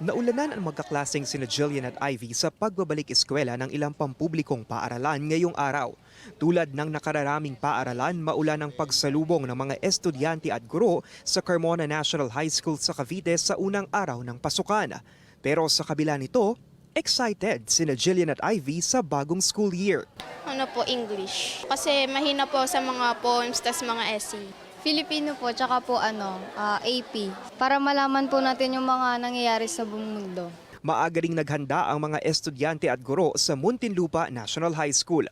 Naulanan ang magkaklaseng sina Jillian at Ivy sa pagbabalik eskwela ng ilang pampublikong paaralan ngayong araw. Tulad ng nakararaming paaralan, maulan ang pagsalubong ng mga estudyante at guro sa Carmona National High School sa Cavite sa unang araw ng pasukan. Pero sa kabila nito, excited sina Jillian at Ivy sa bagong school year. Ano po, English. Kasi mahina po sa mga poems, tas mga essay. Filipino po, tsaka po ano, ah, AP. Para malaman po natin yung mga nangyayari sa buong mundo. Maaga ring naghanda ang mga estudyante at guro sa Muntinlupa National High School.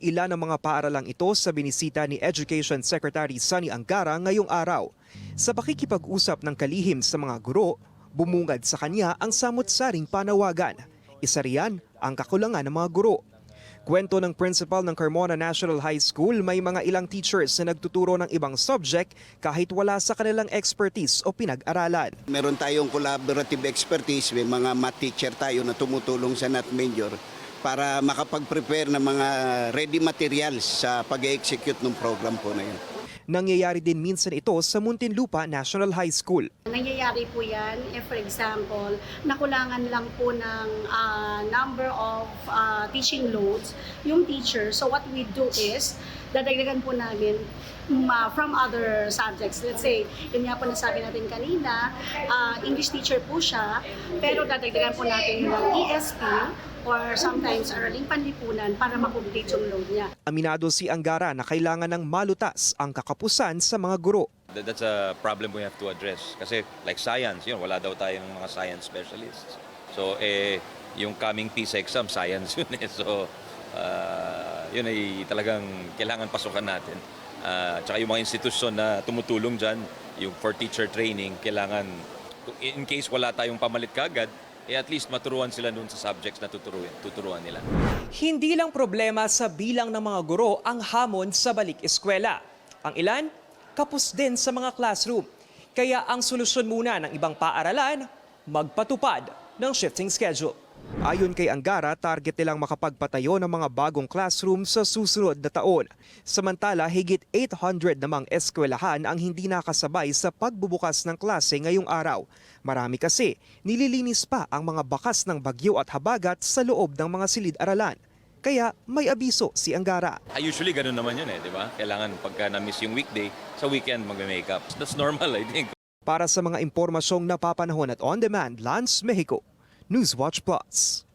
Ilan ang mga paaralang ito sa binisita ni Education Secretary Sunny Angara ngayong araw. Sa pakikipag-usap ng kalihim sa mga guro, bumungad sa kanya ang samot-saring panawagan. Isa riyan ang kakulangan ng mga guro. Kwento ng principal ng Carmona National High School, may mga ilang teachers na nagtuturo ng ibang subject kahit wala sa kanilang expertise o pinag-aralan. Meron tayong collaborative expertise, may mga math teacher tayo na tumutulong sa NAT Major para makapag-prepare ng mga ready materials sa pag-execute ng program po na yun. Nangyayari din minsan ito sa Muntinlupa National High School. Nangyayari po yan, if for example, nakulangan lang po ng ah, number of ah, teaching loads yung teacher. So what we do is, dadagdagan po namin ah, from other subjects. Let's say, yun nga po nasabi natin kanina, ah, English teacher po siya, pero dadagdagan po natin yun ng ESP or sometimes araling panlipunan para makomplete yung load niya. Aminado si Angara na kailangan ng malutas ang kakapusan sa mga guro. That- That's a problem we have to address. Kasi like science, yun, wala daw tayong mga science specialists. So, eh, yung coming PISA exam, science yun eh. So, ah, yun ay talagang kailangan pasukan natin. Ah, tsaka yung mga institusyon na tumutulong dyan, yung for teacher training, kailangan, in case wala tayong pamalit kagad, eh at least maturuan sila dun sa subjects na tuturuan, tuturuan nila. Hindi lang problema sa bilang ng mga guro ang hamon sa balik eskwela. Ang ilan, kapos din sa mga classroom. Kaya ang solusyon muna ng ibang paaralan, magpatupad ng shifting schedule. Ayon kay Angara, target nilang makapagpatayo ng mga bagong classroom sa susunod na taon. Samantala, higit 800 namang eskwelahan ang hindi nakasabay sa pagbubukas ng klase ngayong araw. Marami kasi, nililinis pa ang mga bakas ng bagyo at habagat sa loob ng mga silid-aralan. Kaya may abiso si Angara. Ah, usually ganun naman yun eh, di ba? Kailangan pagka na-miss yung weekday, sa weekend magme-makeup. That's normal, I think. Para sa mga impormasyong napapanahon at on-demand, Lance Mexico, Newswatch Plus.